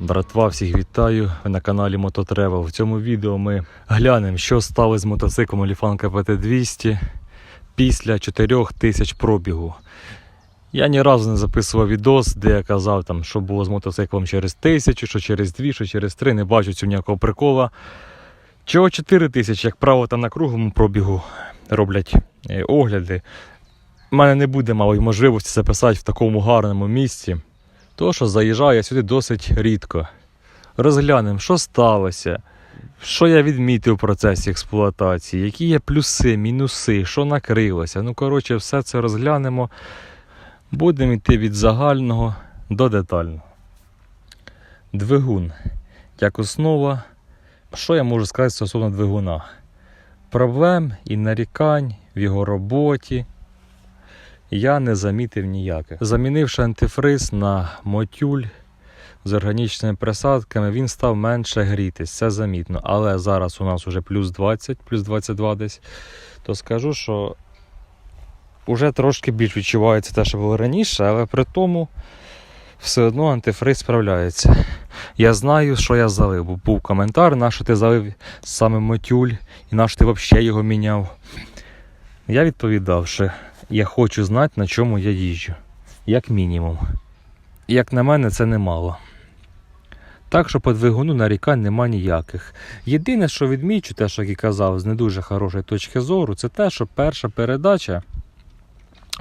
Братва, всіх вітаю. На каналі Мототревел. В цьому відео ми глянемо, що стало з мотоциклом Olifan КПТ-200 після 4000 пробігу. Я ні разу не записував відос, де я казав, там, що було з мотоциклом через тисячу, що через дві, що через три. Не бачу цього ніякого прикола. Чого 4 тисячі, як правило, там на круглому пробігу роблять е, огляди. У мене не буде мало можливості записати в такому гарному місці. То, що заїжджаю я сюди досить рідко. Розглянемо, що сталося, що я відмітив в процесі експлуатації, які є плюси, мінуси, що накрилося. Ну, коротше, все це розглянемо. Будемо йти від загального до детального. Двигун. Як основа, що я можу сказати стосовно двигуна? Проблем і нарікань в його роботі я не замітив ніяких. Замінивши антифриз на мотюль з органічними присадками, він став менше грітись, це замітно. Але зараз у нас вже плюс 20, плюс 22 десь, то скажу, що вже трошки більш відчувається те, що було раніше, але при тому все одно антифриз справляється. Я знаю, що я залив, бо був коментар, на ти залив саме мотюль і на ти взагалі його міняв. Я відповідав, що я хочу знати, на чому я їжджу. Як мінімум. Як на мене, це немало. Так що по двигуну нарікань нема ніяких. Єдине, що відмічу, те, що і казав, з не дуже хорошої точки зору, це те, що перша передача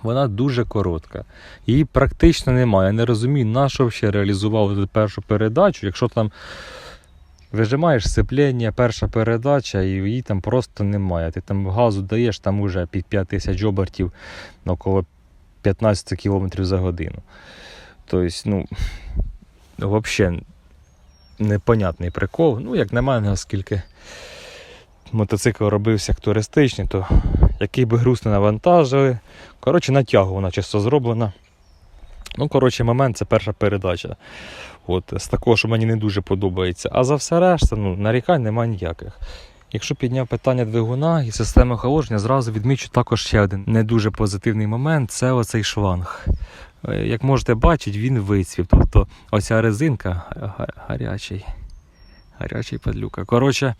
вона дуже коротка. Її практично немає. Я не розумію, на що ще реалізував першу передачу, якщо там вижимаєш сцеплення, перша передача, і її там просто немає. Ти там газу даєш, там уже під 5000 обертів около 15 км за годину. Тобто, ну, взагалі непонятний прикол. Ну, як на мене, оскільки мотоцикл робився як туристичний, то який би груз не навантажили. Коротше, натягувана чисто зроблена. Ну, коротше, момент це перша передача. От, з такого, що мені не дуже подобається. А за все решта, ну, нарікань немає ніяких. Якщо підняв питання двигуна і системи охолодження, зразу відмічу також ще один не дуже позитивний момент це оцей шланг. Е, Як можете бачити, він вицвів. Тобто оця резинка гарячий. Гарячий падлюка. Коротше,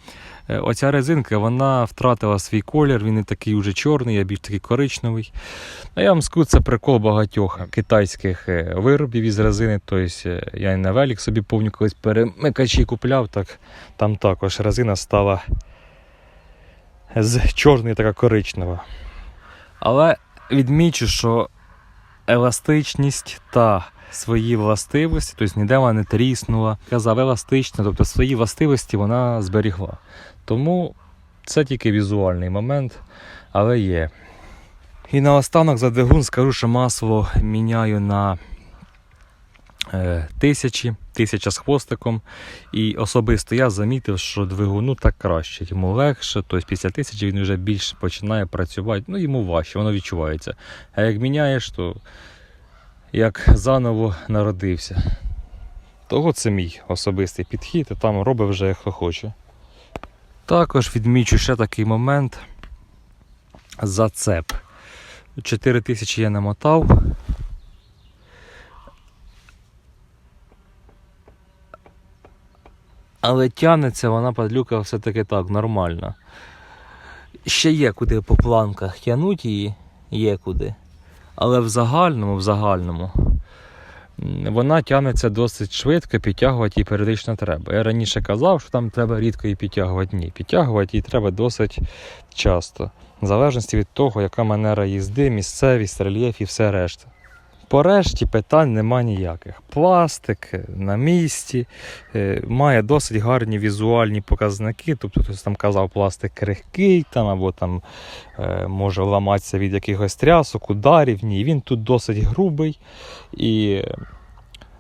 е, оця резинка вона втратила свій колір, він не такий уже чорний, а більш такий коричневий. А я вам скажу, це прикол багатьох китайських е, виробів із резини. Тобто е, я і на велик собі повню колись перемикачі купляв, так там також резина стала з чорної така коричнева. Але відмічу, що еластичність та свої властивості, тобто ніде вона не тріснула. Казав еластична, тобто свої властивості вона зберігла. Тому це тільки візуальний момент, але є. І наостанок за двигун скажу, що масло міняю на е, тисячі, тисяча з хвостиком. І особисто я замітив, що двигуну так краще, йому легше, тобто після тисячі він вже більш починає працювати, ну йому важче, воно відчувається. А як міняєш, то як заново народився. Того це мій особистий підхід, і там робить вже як хоче. Також відмічу ще такий момент. Зацеп. 4000 я намотав. Але тянеться вона падлюка все-таки так, нормально. Ще є куди по планках тягнути її, є куди. Але в загальному, в загальному вона тягнеться досить швидко, підтягувати її періодично треба. Я раніше казав, що там треба рідко її підтягувати. Ні, підтягувати її треба досить часто. В залежності від того, яка манера їзди, місцевість, рельєф і все решта. По решті питань нема ніяких. Пластик е, на місці, е, має досить гарні візуальні показники. Тобто хтось там казав, пластик крихкий там, або там е, може ламатися від якихось трясок, ударів. Ні, він тут досить грубий. І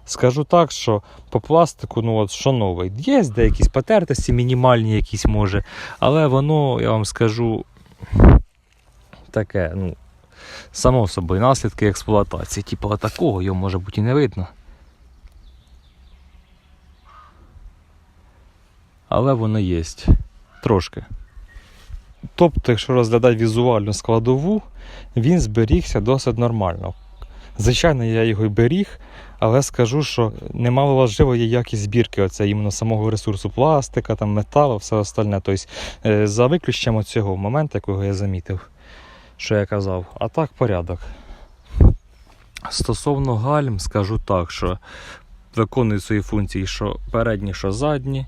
скажу так, що по пластику, ну от що новий, є деякісь потертості, мінімальні якісь може, але воно, я вам скажу, таке, ну, само собою, наслідки експлуатації. Типу такого його може бути і не видно. Але воно є. Трошки. Тобто, якщо розглядати візуальну складову, він зберігся досить нормально. Звичайно, я його й беріг, Але скажу, що немало важливо є якість збірки, оце іменно самого ресурсу пластика, там, металу, все остальне. Тобто, е, за виключенням цього моменту, якого я замітив, що я казав. А так порядок. Стосовно гальм, скажу так, що виконують свої функції, що передні, що задні.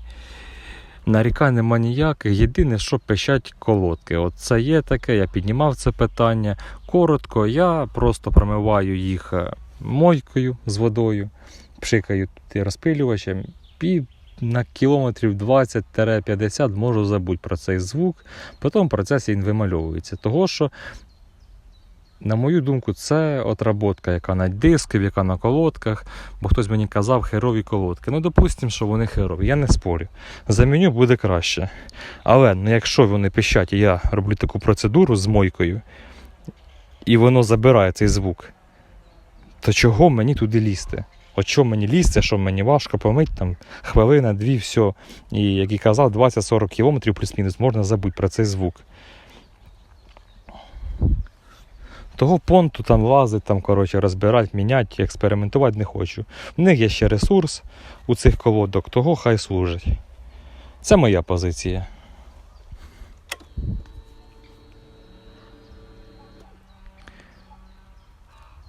Нарікань нема ніяких. Єдине, що пищать колодки. От це є таке, я піднімав це питання. Коротко, я просто промиваю їх е, мойкою з водою, пшикаю розпилювачем і на кілометрів 20-50 можу забути про цей звук. Потім в процесі він вимальовується. Того, що, на мою думку, це отработка, яка на дисків, яка на колодках, бо хтось мені казав херові колодки. Ну, допустимо, що вони херові, я не спорю. Заміню буде краще. Але ну, якщо вони пищать, і я роблю таку процедуру з мойкою, і воно забирає цей звук, то чого мені туди лізти? От що мені лізти, що мені важко помить, там хвилина, дві, все. І як і казав, 20-40 кілометрів плюс-мінус можна забути про цей звук. Того понту там лазить, там, коротше, розбирати, міняти, експериментувати не хочу. В них є ще ресурс у цих колодок, того хай служить. Це моя позиція.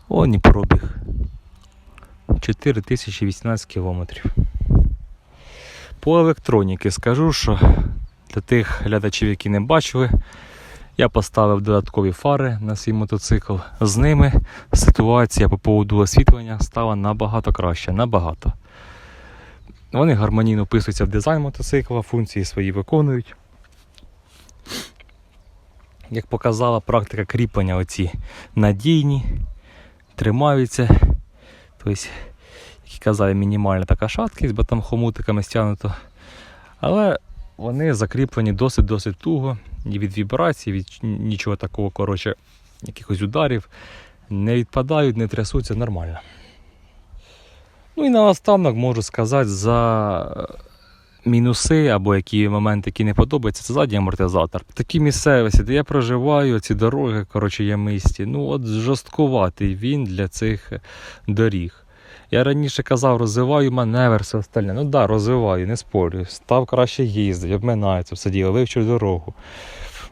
О, і пробіг. 4018 кілометрів. По електроніки скажу, що для тих глядачів, які не бачили, я поставив додаткові фари на свій мотоцикл. З ними ситуація по поводу освітлення стала набагато краще. Набагато. Вони гармонійно вписуються в дизайн мотоцикла, функції свої виконують. Як показала практика кріплення, оці надійні, тримаються. Тобто, як і казали, мінімальна така шаткість, бо там хомутиками стягнуто. Але вони закріплені досить-досить туго. Ні від вібрацій, від нічого такого, коротше, якихось ударів. Не відпадають, не трясуться нормально. Ну і наостанок можу сказати за мінуси або які моменти, які не подобаються, це задній амортизатор. Такі місцевості, де я проживаю, ці дороги, коротше, ямисті, ну от жорсткуватий він для цих доріг. Я раніше казав, розвиваю маневр, все остальне. Ну так, да, розвиваю, не спорю. Став краще їздити, обминається, все діло, вивчив дорогу.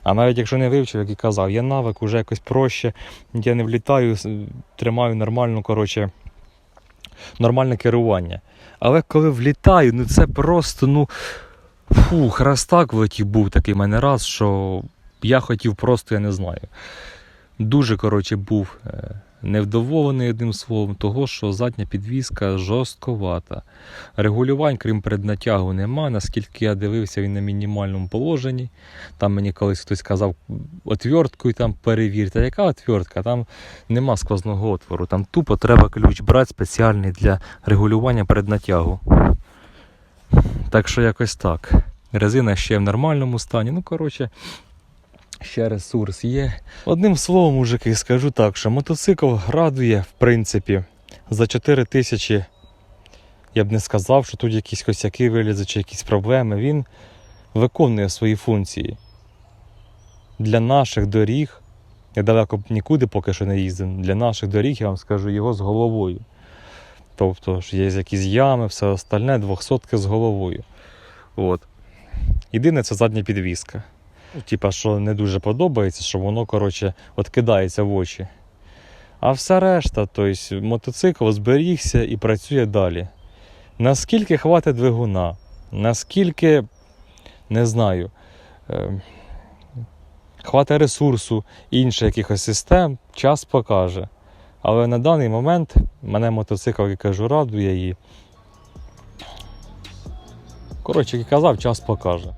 А навіть якщо не вивчив, як і казав, є навик, уже якось проще. Я не влітаю, тримаю нормальну, коротше, нормальне керування. Але коли влітаю, ну це просто, ну. Фух, раз так влетів був такий мене раз, що я хотів просто, я не знаю. Дуже, коротше, був е, невдоволений одним словом, того, що задня підвіска жорстковата. Регулювань, крім преднатягу, нема. Наскільки я дивився, він на мінімальному положенні. Там мені колись хтось казав, отверткою там перевірте. Яка отвертка? Там нема сквозного отвору. Там тупо треба ключ брати спеціальний для регулювання преднатягу. Так що якось так. Резина ще в нормальному стані. Ну, коротше, ще ресурс є. Одним словом, мужики, скажу так, що мотоцикл радує, в принципі, за 4 тисячі. Я б не сказав, що тут якісь косяки вилізуть чи якісь проблеми. Він виконує свої функції. Для наших доріг, я далеко нікуди поки що не їздив, для наших доріг, я вам скажу, його з головою. Тобто є якісь ями, все остальне, двохсотки з головою. От. Єдине це задня підвіска. Ну, Типа, що не дуже подобається, що воно, коротше, от кидається в очі. А все решта, тобто, мотоцикл зберігся і працює далі. Наскільки хватить двигуна, наскільки, не знаю, е, хватить ресурсу інших якихось систем, час покаже. Але на даний момент мене мотоцикл, як я кажу, радує і. Коротше, як і казав, час покаже.